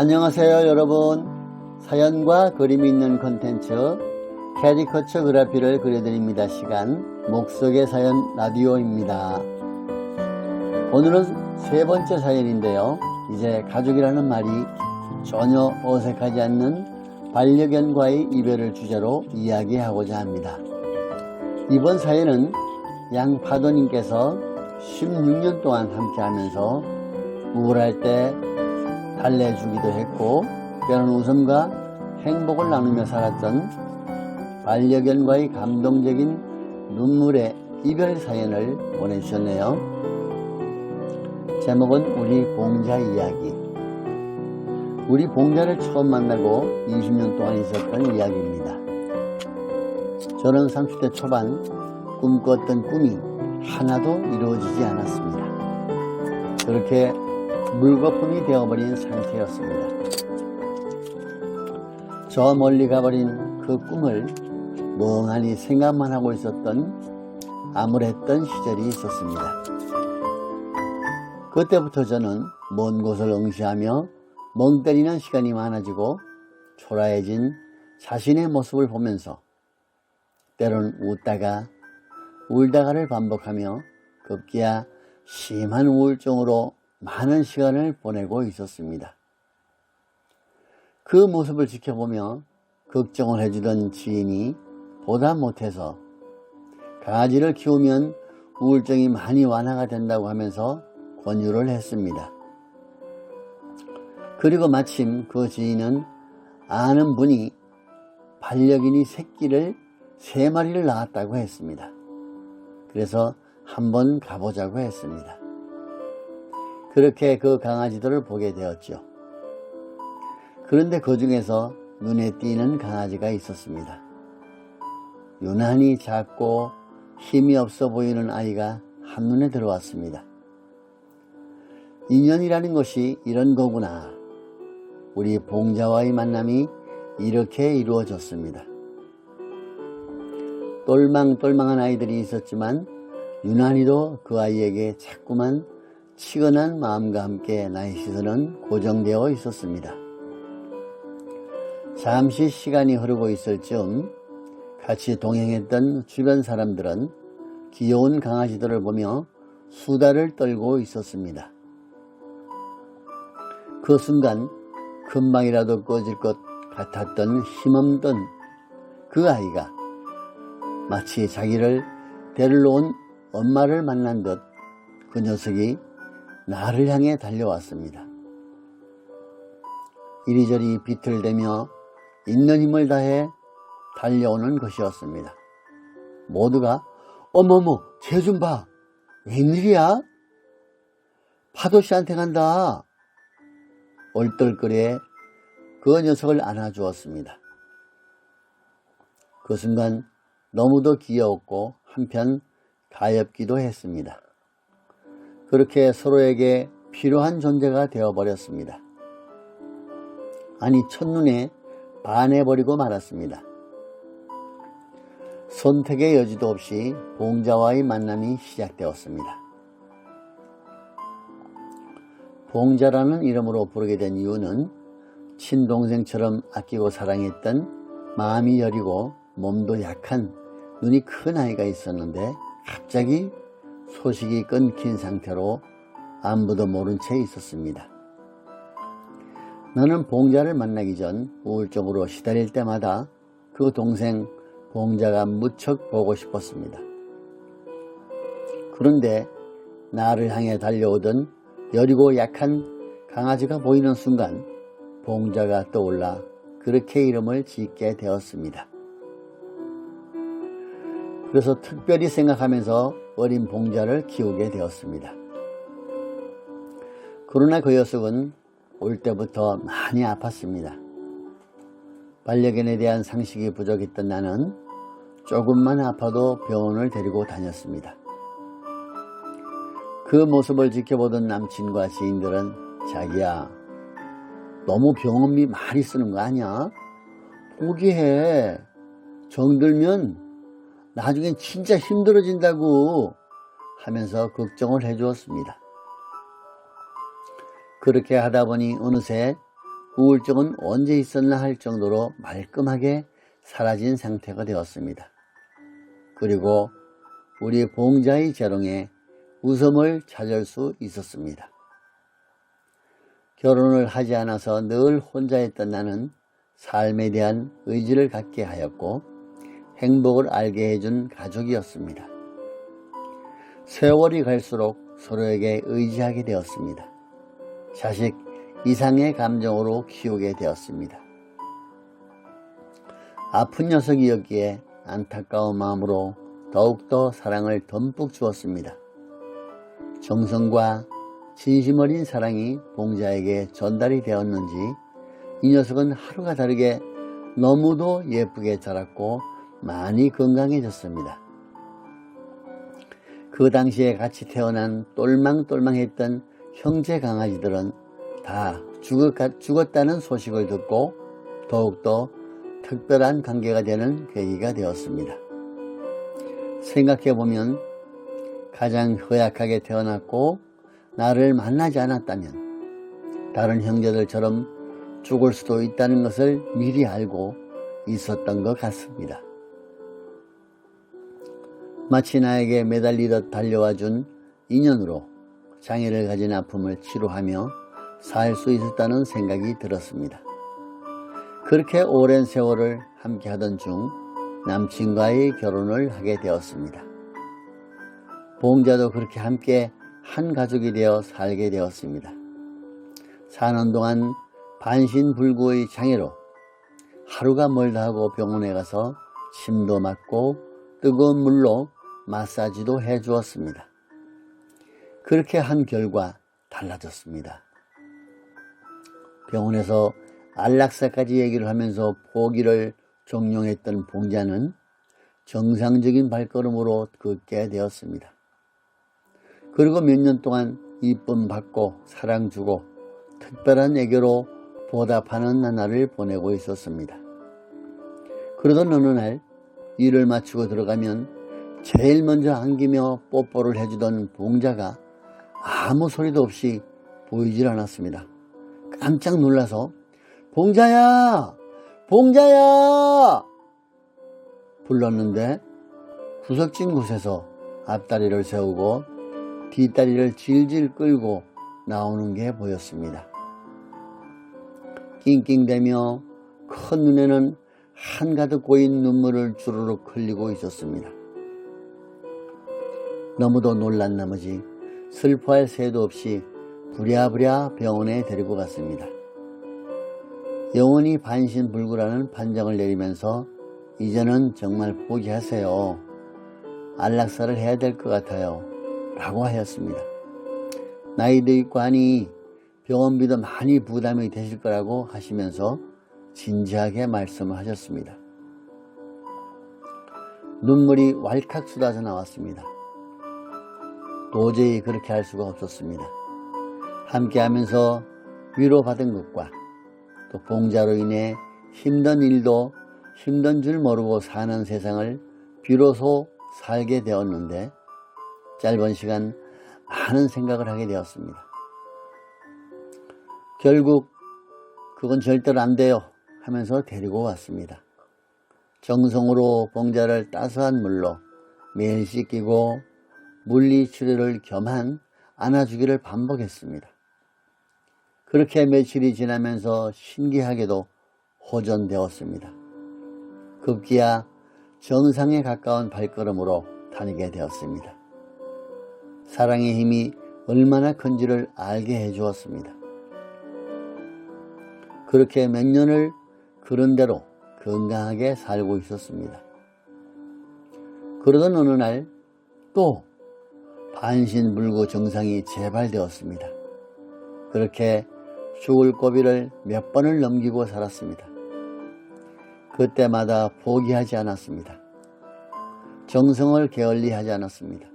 안녕하세요 여러분. 사연과 그림이 있는 컨텐츠 캐리커처 그래피를 그려드립니다. 시간 목속의 사연 라디오입니다. 오늘은 세 번째 사연인데요. 이제 가족이라는 말이 전혀 어색하지 않는 반려견과의 이별을 주제로 이야기하고자 합니다. 이번 사연은 양파도님께서 16년 동안 함께 하면서 우울할 때 달래주기도 했고 때로는 웃음과 행복을 나누며 살았던 반려견과의 감동적인 눈물의 이별 사연을 보내주셨네요. 제목은 우리 봉자 이야기. 우리 봉자를 처음 만나고 20년 동안 있었던 이야기입니다. 저는 30대 초반 꿈꿨던 꿈이 하나도 이루어지지 않았습니다. 그렇게 물거품이 되어버린 상태였습니다. 저 멀리 가버린 그 꿈을 멍하니 생각만 하고 있었던 암울했던 시절이 있었습니다. 그때부터 저는 먼 곳을 응시하며 멍 때리는 시간이 많아지고 초라해진 자신의 모습을 보면서 때론 웃다가 울다가를 반복하며 급기야 심한 우울증으로 많은 시간을 보내고 있었습니다. 그 모습을 지켜보며 걱정을 해주던 지인이 보다 못해서 강아지를 키우면 우울증이 많이 완화가 된다고 하면서 권유를 했습니다. 그리고 마침 그 지인은 아는 분이 반려견이 새끼를 세 마리를 낳았다고 했습니다. 그래서 한번 가보자고 했습니다. 그렇게 그 강아지들을 보게 되었죠. 그런데 그 중에서 눈에 띄는 강아지가 있었습니다. 유난히 작고 힘이 없어 보이는 아이가 한눈에 들어왔습니다. 인연이라는 것이 이런 거구나. 우리 봉자와의 만남이 이렇게 이루어졌습니다. 똘망똘망한 아이들이 있었지만 유난히도 그 아이에게 자꾸만 치근한 마음과 함께 나의 시선은 고정되어 있었습니다. 잠시 시간이 흐르고 있을 즈음 같이 동행했던 주변 사람들은 귀여운 강아지들을 보며 수다를 떨고 있었습니다. 그 순간 금방이라도 꺼질 것 같았던 힘없던 그 아이가 마치 자기를 데리러 온 엄마를 만난 듯 그 녀석이 나를 향해 달려왔습니다. 이리저리 비틀대며 있는 힘을 다해 달려오는 것이었습니다. 모두가 어머머 쟤 좀 봐. 웬일이야? 파도씨한테 간다. 얼떨결에 그 녀석을 안아주었습니다. 그 순간 너무도 귀여웠고 한편 가엽기도 했습니다. 그렇게 서로에게 필요한 존재가 되어버렸습니다. 아니 첫눈에 반해버리고 말았습니다. 선택의 여지도 없이 봉자와의 만남이 시작되었습니다. 봉자라는 이름으로 부르게 된 이유는 친동생처럼 아끼고 사랑했던 마음이 여리고 몸도 약한 눈이 큰 아이가 있었는데 갑자기 소식이 끊긴 상태로 아무도 모른 채 있었습니다. 나는 봉자를 만나기 전 우울적으로 시달릴 때마다 그 동생 봉자가 무척 보고 싶었습니다. 그런데 나를 향해 달려오던 여리고 약한 강아지가 보이는 순간 봉자가 떠올라 그렇게 이름을 짓게 되었습니다. 그래서 특별히 생각하면서 어린 봉자를 키우게 되었습니다. 그러나 그 녀석은 올 때부터 많이 아팠습니다. 반려견에 대한 상식이 부족했던 나는 조금만 아파도 병원을 데리고 다녔습니다. 그 모습을 지켜보던 남친과 지인들은 자기야 너무 병원비 많이 쓰는 거 아니야? 포기해. 정들면 나중엔 진짜 힘들어진다고 하면서 걱정을 해주었습니다. 그렇게 하다 보니 어느새 우울증은 언제 있었나 할 정도로 말끔하게 사라진 상태가 되었습니다. 그리고 우리 봉자의 재롱에 웃음을 찾을 수 있었습니다. 결혼을 하지 않아서 늘 혼자였던 나는 삶에 대한 의지를 갖게 하였고 행복을 알게 해준 가족이었습니다. 세월이 갈수록 서로에게 의지하게 되었습니다. 자식 이상의 감정으로 키우게 되었습니다. 아픈 녀석이었기에 안타까운 마음으로 더욱더 사랑을 듬뿍 주었습니다. 정성과 진심 어린 사랑이 봉자에게 전달이 되었는지 이 녀석은 하루가 다르게 너무도 예쁘게 자랐고 많이 건강해졌습니다. 그 당시에 같이 태어난 똘망똘망했던 형제 강아지들은 다 죽었 다는 소식을 듣고 더욱더 특별한 관계가 되는 계기가 되었습니다. 생각해보면 가장 허약하게 태어났고 나를 만나지 않았다면 다른 형제들처럼 죽을 수도 있다는 것을 미리 알고 있었던 것 같습니다. 마치 나에게 매달리듯 달려와 준 인연으로 장애를 가진 아픔을 치료하며 살 수 있었다는 생각이 들었습니다. 그렇게 오랜 세월을 함께 하던 중 남친과의 결혼을 하게 되었습니다. 보험자도 그렇게 함께 한 가족이 되어 살게 되었습니다. 사는 동안 반신불구의 장애로 하루가 멀다 하고 병원에 가서 침도 맞고 뜨거운 물로 마사지도 해 주었습니다. 그렇게 한 결과 달라졌습니다. 병원에서 안락사까지 얘기를 하면서 포기를 종용했던 봉자는 정상적인 발걸음으로 걷게 되었습니다. 그리고 몇 년 동안 이쁨 받고 사랑 주고 특별한 애교로 보답하는 나날을 보내고 있었습니다. 그러던 어느 날 일을 마치고 들어가면 제일 먼저 안기며 뽀뽀를 해주던 봉자가 아무 소리도 없이 보이질 않았습니다. 깜짝 놀라서 봉자야! 봉자야! 불렀는데 구석진 곳에서 앞다리를 세우고 뒷다리를 질질 끌고 나오는 게 보였습니다. 낑낑대며 큰 눈에는 한가득 고인 눈물을 주르륵 흘리고 있었습니다. 너무도 놀란 나머지 슬퍼할 새도 없이 부랴부랴 병원에 데리고 갔습니다. 영원히 반신불구라는 판정을 내리면서 이제는 정말 포기하세요. 안락사를 해야 될 것 같아요. 라고 하였습니다. 나이도 있고 하니 병원비도 많이 부담이 되실 거라고 하시면서 진지하게 말씀을 하셨습니다. 눈물이 왈칵 쏟아져 나왔습니다. 도저히 그렇게 할 수가 없었습니다. 함께 하면서 위로받은 것과 또 봉자로 인해 힘든 일도 힘든 줄 모르고 사는 세상을 비로소 살게 되었는데 짧은 시간 많은 생각을 하게 되었습니다. 결국 그건 절대로 안 돼요 하면서 데리고 왔습니다. 정성으로 봉자를 따스한 물로 매일 씻기고 물리 치료를 겸한 안아주기를 반복했습니다. 그렇게 며칠이 지나면서 신기하게도 호전되었습니다. 급기야 정상에 가까운 발걸음으로 다니게 되었습니다. 사랑의 힘이 얼마나 큰지를 알게 해 주었습니다. 그렇게 몇 년을 그런 대로 건강하게 살고 있었습니다. 그러던 어느 날 또 반신불구 정상이 재발되었습니다. 그렇게 죽을 고비를 몇 번을 넘기고 살았습니다. 그때마다 포기하지 않았습니다. 정성을 게을리 하지 않았습니다.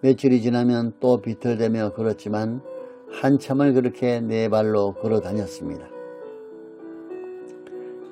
며칠이 지나면 또 비틀대며 걸었지만 한참을 그렇게 네 발로 걸어 다녔습니다.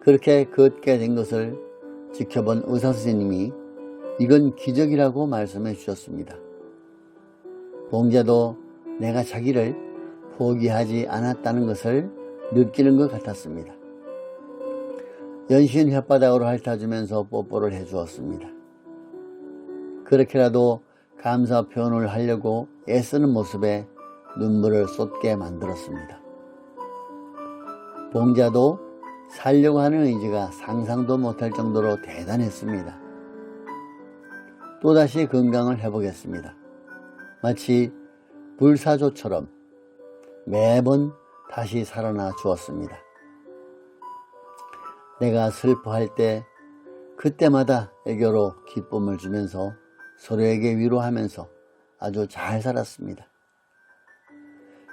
그렇게 걷게 된 것을 지켜본 의사 선생님이 이건 기적이라고 말씀해 주셨습니다. 봉자도 내가 자기를 포기하지 않았다는 것을 느끼는 것 같았습니다. 연신 혓바닥으로 핥아주면서 뽀뽀를 해 주었습니다. 그렇게라도 감사 표현을 하려고 애쓰는 모습에 눈물을 쏟게 만들었습니다. 봉자도 살려고 하는 의지가 상상도 못할 정도로 대단했습니다. 또다시 건강을 해보겠습니다. 마치 불사조처럼 매번 다시 살아나 주었습니다. 내가 슬퍼할 때 그때마다 애교로 기쁨을 주면서 서로에게 위로하면서 아주 잘 살았습니다.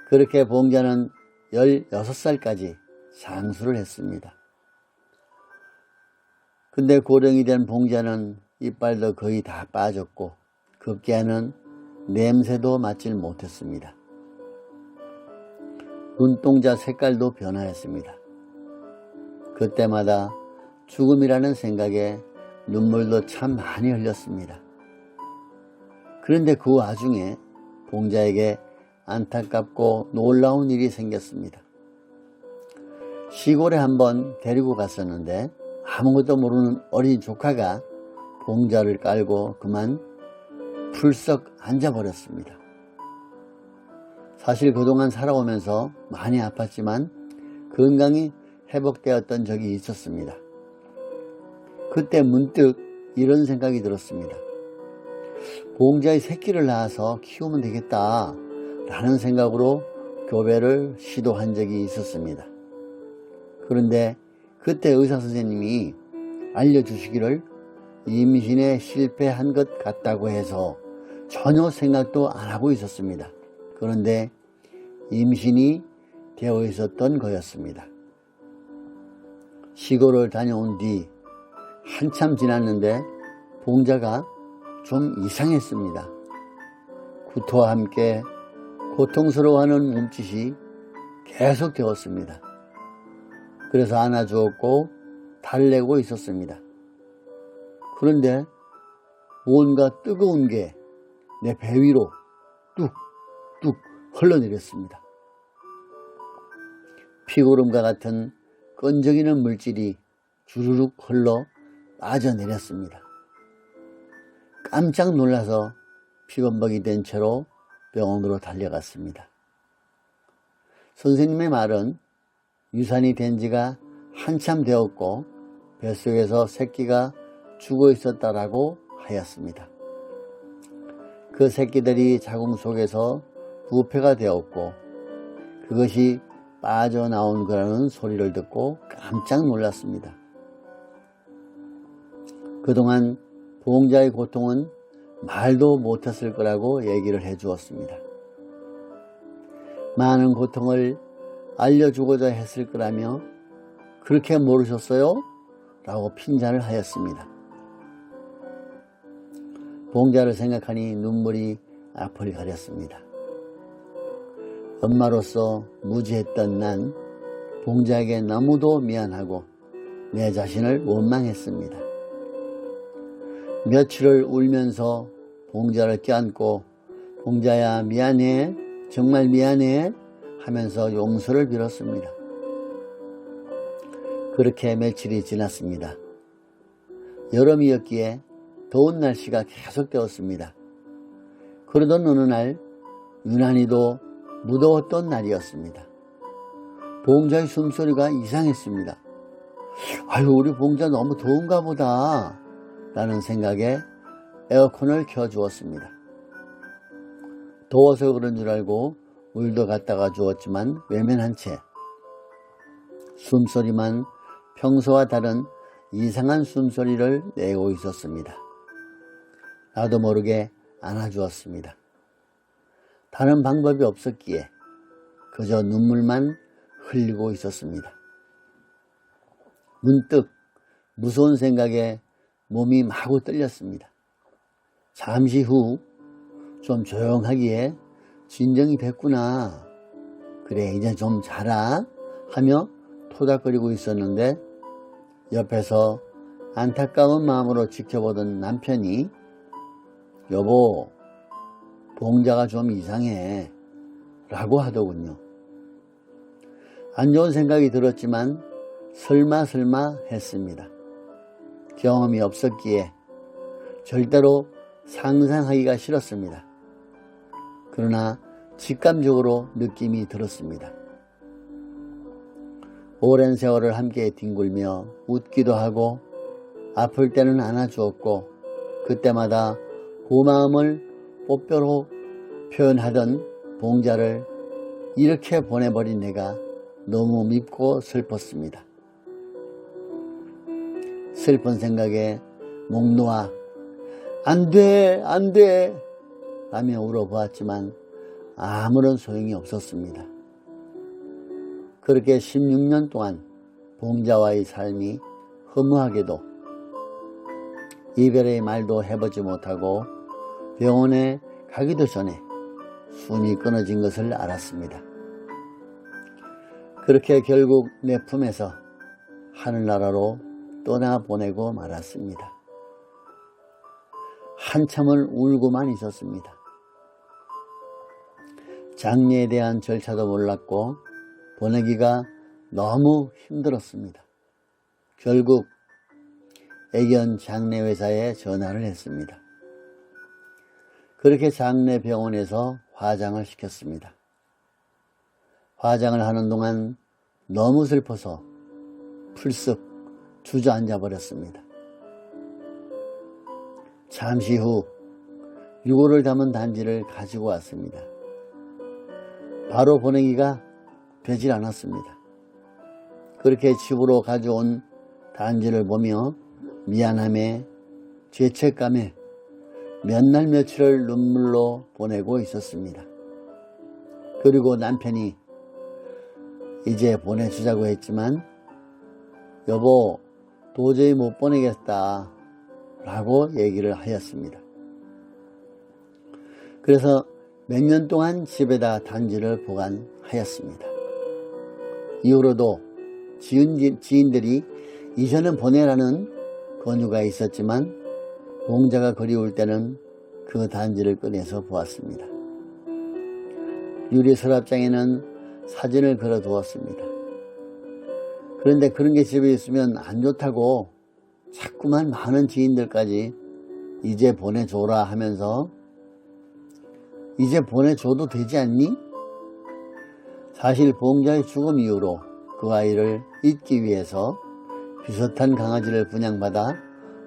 그렇게 봉자는 16살까지 장수를 했습니다. 근데 고령이 된 봉자는 이빨도 거의 다 빠졌고 급기야는 냄새도 맡질 못했습니다. 눈동자 색깔도 변화했습니다. 그때마다 죽음이라는 생각에 눈물도 참 많이 흘렸습니다. 그런데 그 와중에 봉자에게 안타깝고 놀라운 일이 생겼습니다. 시골에 한번 데리고 갔었는데 아무것도 모르는 어린 조카가 봉자를 깔고 그만 풀썩 앉아버렸습니다. 사실 그동안 살아오면서 많이 아팠지만 건강이 회복되었던 적이 있었습니다. 그때 문득 이런 생각이 들었습니다. 보험자의 새끼를 낳아서 키우면 되겠다 라는 생각으로 교배를 시도한 적이 있었습니다. 그런데 그때 의사 선생님이 알려주시기를 임신에 실패한 것 같다고 해서 전혀 생각도 안 하고 있었습니다. 그런데 임신이 되어 있었던 거였습니다. 시골을 다녀온 뒤 한참 지났는데 봉자가 좀 이상했습니다. 구토와 함께 고통스러워하는 몸짓이 계속 되었습니다. 그래서 안아주었고 달래고 있었습니다. 그런데 뭔가 뜨거운 게 내 배 위로 뚝뚝 흘러내렸습니다. 피고름과 같은 끈적이는 물질이 주르륵 흘러 빠져내렸습니다. 깜짝 놀라서 피건벅이 된 채로 병원으로 달려갔습니다. 선생님의 말은 유산이 된 지가 한참 되었고 뱃속에서 새끼가 죽어 있었다라고 하였습니다. 그 새끼들이 자궁 속에서 부패가 되었고 그것이 빠져나온 거라는 소리를 듣고 깜짝 놀랐습니다. 그동안 보험자의 고통은 말도 못했을 거라고 얘기를 해 주었습니다. 많은 고통을 알려주고자 했을 거라며 그렇게 모르셨어요? 라고 핀잔을 하였습니다. 봉자를 생각하니 눈물이 앞을 가렸습니다. 엄마로서 무지했던 난 봉자에게 너무도 미안하고 내 자신을 원망했습니다. 며칠을 울면서 봉자를 껴안고 봉자야 미안해 정말 미안해 하면서 용서를 빌었습니다. 그렇게 며칠이 지났습니다. 여름이었기에 더운 날씨가 계속되었습니다. 그러던 어느 날 유난히도 무더웠던 날이었습니다. 봉자의 숨소리가 이상했습니다. 아유, 우리 봉자 너무 더운가 보다. 라는 생각에 에어컨을 켜주었습니다. 더워서 그런 줄 알고 물도 갖다가 주었지만 외면한 채 숨소리만 평소와 다른 이상한 숨소리를 내고 있었습니다. 나도 모르게 안아주었습니다. 다른 방법이 없었기에 그저 눈물만 흘리고 있었습니다. 문득 무서운 생각에 몸이 마구 떨렸습니다. 잠시 후 좀 조용하기에 진정이 됐구나. 그래, 이제 좀 자라. 하며 토닥거리고 있었는데 옆에서 안타까운 마음으로 지켜보던 남편이 여보, 봉자가 좀 이상해. 라고 하더군요. 안 좋은 생각이 들었지만 설마 설마 했습니다. 경험이 없었기에 절대로 상상하기가 싫었습니다. 그러나 직감적으로 느낌이 들었습니다. 오랜 세월을 함께 뒹굴며 웃기도 하고 아플 때는 안아주었고 그때마다 고마움을 뽀뼈로 표현하던 봉자를 이렇게 보내버린 내가 너무 밉고 슬펐습니다. 슬픈 생각에 목 놓아 안 돼, 안 돼 라며 울어보았지만 아무런 소용이 없었습니다. 그렇게 16년 동안 봉자와의 삶이 허무하게도 이별의 말도 해보지 못하고 병원에 가기도 전에 숨이 끊어진 것을 알았습니다. 그렇게 결국 내 품에서 하늘나라로 떠나보내고 말았습니다. 한참을 울고만 있었습니다. 장례에 대한 절차도 몰랐고 보내기가 너무 힘들었습니다. 결국 애견 장례회사에 전화를 했습니다. 그렇게 장례 병원에서 화장을 시켰습니다. 화장을 하는 동안 너무 슬퍼서 풀쓱 주저앉아 버렸습니다. 잠시 후 유골을 담은 단지를 가지고 왔습니다. 바로 보내기가 되질 않았습니다. 그렇게 집으로 가져온 단지를 보며 미안함에 죄책감에 몇 날 며칠을 눈물로 보내고 있었습니다. 그리고 남편이 이제 보내주자고 했지만 여보 도저히 못 보내겠다 라고 얘기를 하였습니다. 그래서 몇 년 동안 집에다 단지를 보관하였습니다. 이후로도 지은 지인들이 이전은 보내라는 권유가 있었지만 봉자가 그리울 때는 그 단지를 꺼내서 보았습니다. 유리 서랍장에는 사진을 걸어 두었습니다. 그런데 그런 게 집에 있으면 안 좋다고 자꾸만 많은 지인들까지 이제 보내줘라 하면서 이제 보내줘도 되지 않니? 사실 보험자의 죽음 이후로 그 아이를 잊기 위해서 비슷한 강아지를 분양받아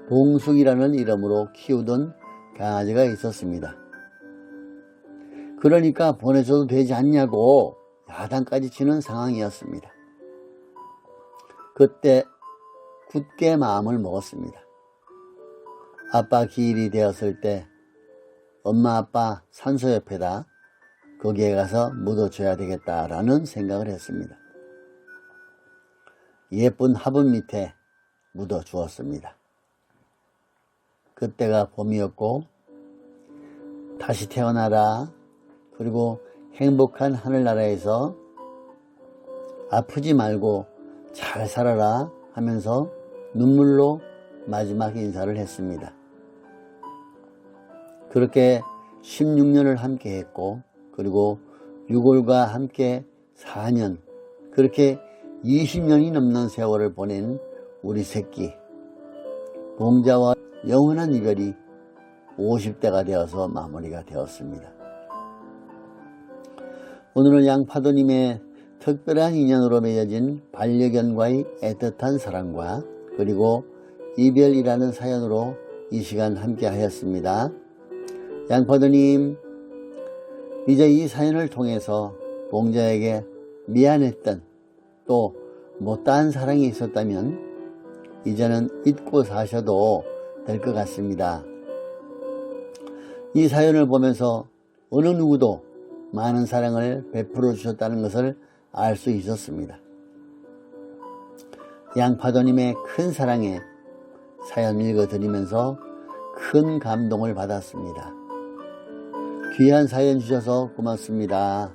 봉숙이라는 이름으로 키우던 강아지가 있었습니다. 그러니까 보내줘도 되지 않냐고 야단까지 치는 상황이었습니다. 그때 굳게 마음을 먹었습니다. 아빠 기일이 되었을 때 엄마 아빠 산소 옆에다 거기에 가서 묻어줘야 되겠다라는 생각을 했습니다. 예쁜 화분 밑에 묻어 주었습니다. 그때가 봄이었고 다시 태어나라 그리고 행복한 하늘나라에서 아프지 말고 잘 살아라 하면서 눈물로 마지막 인사를 했습니다. 그렇게 16년을 함께 했고 그리고 유골과 함께 4년 그렇게 20년이 넘는 세월을 보낸 우리 새끼 봉자와 영원한 이별이 50대가 되어서 마무리가 되었습니다. 오늘은 양파도님의 특별한 인연으로 맺어진 반려견과의 애틋한 사랑과 그리고 이별이라는 사연으로 이 시간 함께 하였습니다. 양파도님, 이제 이 사연을 통해서 봉자에게 미안했던 또 못다한 사랑이 있었다면 이제는 잊고 사셔도 될 것 같습니다. 이 사연을 보면서 어느 누구도 많은 사랑을 베풀어 주셨다는 것을 알 수 있었습니다. 양파도님의 큰 사랑에 사연 읽어드리면서 큰 감동을 받았습니다. 귀한 사연 주셔서 고맙습니다.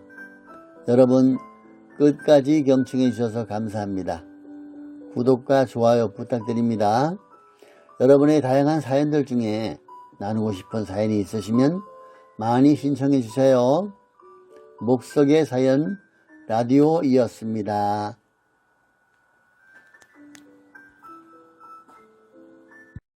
여러분 끝까지 경청해 주셔서 감사합니다. 구독과 좋아요 부탁드립니다. 여러분의 다양한 사연들 중에 나누고 싶은 사연이 있으시면 많이 신청해 주세요. 목석의 사연 라디오이었습니다.